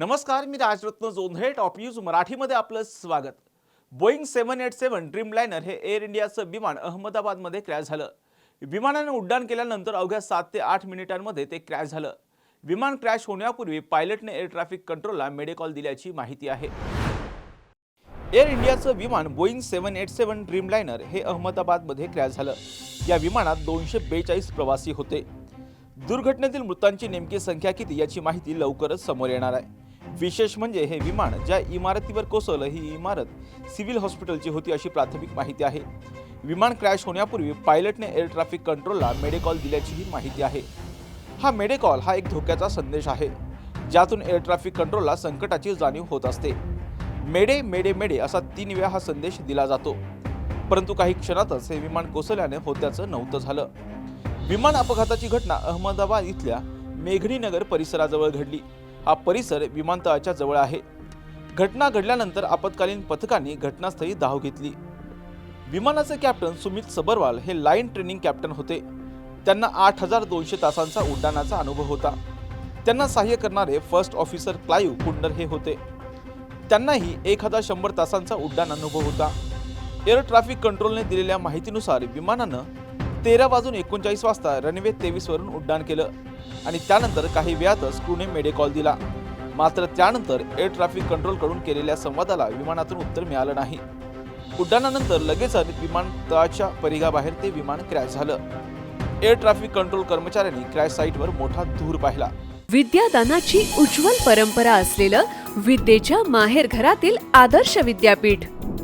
नमस्कार मी Rajratna Jondhale top news मराठीमध्ये आपलं स्वागत. बोईंग सेवन एट सेवन ड्रीमलायनर हे एअर इंडियाचं विमान अहमदाबादमध्ये क्रॅश झालं. विमानानं उड्डाण केल्यानंतर अवघ्या सात ते आठ मिनिटांमध्ये ते क्रॅश झालं. विमान क्रॅश होण्यापूर्वी पायलटने एअर ट्रॅफिक कंट्रोलला मेडेकॉल दिल्याची माहिती आहे. एअर इंडियाचं विमान बोईंग सेवन एट सेवन ड्रीमलायनर हे अहमदाबादमध्ये क्रॅश झालं. या विमानात दोनशे बेचाळीस प्रवासी होते. दुर्घटनेतील मृतांची नेमकी संख्या किती याची माहिती लवकरच समोर येणार आहे. विशेष म्हणजे हे विमान ज्या इमारतीवर कोसळलं ही इमारत सिव्हिल हॉस्पिटलची होती अशी प्राथमिक माहिती आहे. विमान क्रॅश होण्यापूर्वी पायलटने एअर ट्रॅफिक कंट्रोलला मेडेकॉल दिल्याचीही माहिती आहे. हा मेडेकॉल हा एक धोक्याचा संदेश आहे ज्यातून एअर ट्रॅफिक कंट्रोलला संकटाची जाणीव होत असते. मेडे मेडे मेडे असा तीन वेळा हा संदेश दिला जातो. परंतु काही क्षणातच हे विमान कोसळल्याने होत्याचं नव्हतं झालं. विमान अपघाताची घटना अहमदाबाद इथल्या मेघडी नगर परिसराजवळ घडली. हा परिसर विमानतळाच्या जवळ आहे. घटना घडल्यानंतर आपत्कालीन पथकांनी घटनास्थळी धाव घेतली. विमानाचे कॅप्टन सुमित सबरवाल हे लाईन ट्रेनिंग कॅप्टन होते. त्यांना आठ हजार दोनशे तासांचा उड्डाणाचा अनुभव होता. त्यांना सहाय्य करणारे फर्स्ट ऑफिसर क्लायू कुंडर हे होते. त्यांनाही एक हजार शंभर तासांचा उड्डाण अनुभव होता. एअर ट्रॅफिक कंट्रोलने दिलेल्या माहितीनुसार विमानानं तेरा वाजून एकोणचाळीस वाजता रनवे तेवीस वरून उड्डाण केलं आणि त्यानंतर काही वेळातच क्रूने मेडेकॉल दिला. मात्र त्यानंतर एअर ट्रॅफिक कंट्रोलकडून केलेल्या संवादाला विमानातून उत्तर मिळालं नाही. उड्डाणानंतर लगेचच विमानतळाच्या परिघाबाहेर ते विमान क्रॅश झालं. एअर ट्रॅफिक कंट्रोल कर्मचाऱ्यांनी क्रॅश साईटवर मोठा धूर पाहिला. विद्यादानाची उज्ज्वल परंपरा असलेलं विद्येच्या माहेर घरातील आदर्श विद्यापीठ.